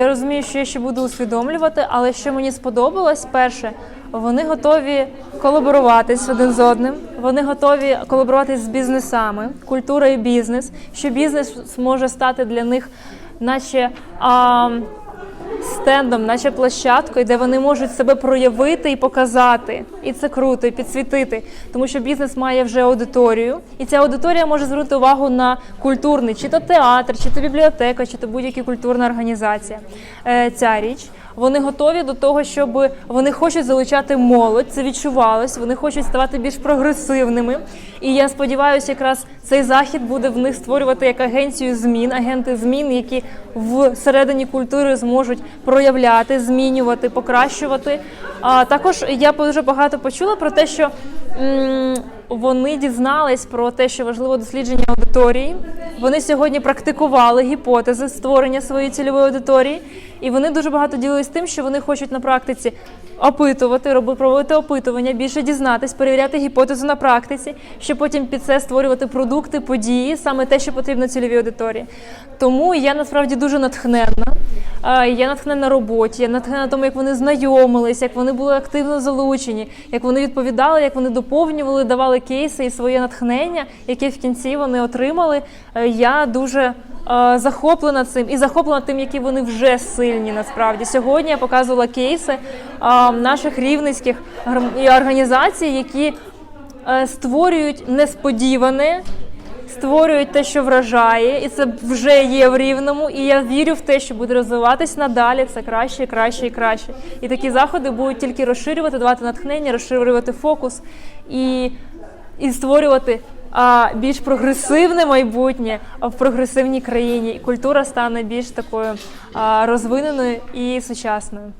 Я розумію, що я ще буду усвідомлювати, але що мені сподобалось, перше, вони готові колаборуватись один з одним. Вони готові колаборуватись з бізнесами, культура і бізнес. Що бізнес зможе стати для них, наче. А, стендом, наче площадкою, де вони можуть себе проявити і показати. І це круто, і підсвітити. Тому що бізнес має вже аудиторію, і ця аудиторія може звернути увагу на культурний, чи то театр, чи то бібліотека, чи то будь-яка культурна організація. Е, Ця річ. Вони готові до того, щоб вони хочуть залучати молодь. Це відчувалось. Вони хочуть ставати більш прогресивними. І я сподіваюся, якраз цей захід буде в них створювати як агенцію змін, агенти змін, які всередині культури зможуть проявляти, змінювати, покращувати. А також я дуже багато почула про те, що вони дізнались про те, що важливо дослідження аудиторії. Вони сьогодні практикували гіпотези створення своєї цільової аудиторії, і вони дуже багато ділились тим, що вони хочуть на практиці опитувати, роби- проводити опитування, більше дізнатись, перевіряти гіпотезу на практиці, щоб потім під це створювати продукти, події, саме те, що потрібно цільовій аудиторії. Тому я насправді дуже натхненна. Я натхнена роботі, я натхнена тому, як вони знайомились, як вони були активно залучені, як вони відповідали, як вони доповнювали, давали кейси і своє натхнення, яке в кінці вони отримали. Е, Я дуже захоплена цим і захоплена тим, які вони вже сильні. Насправді сьогодні я показувала кейси наших рівненських грам- організацій, які е, створюють несподіване створюють те, що вражає, і це вже є в рівному. І я вірю в те, що буде розвиватись надалі. Все краще, краще і краще. І такі заходи будуть тільки розширювати, давати натхнення, розширювати фокус і, і створювати. А більш прогресивне майбутнє в прогресивній країні, культура стане більш такою розвиненою і сучасною.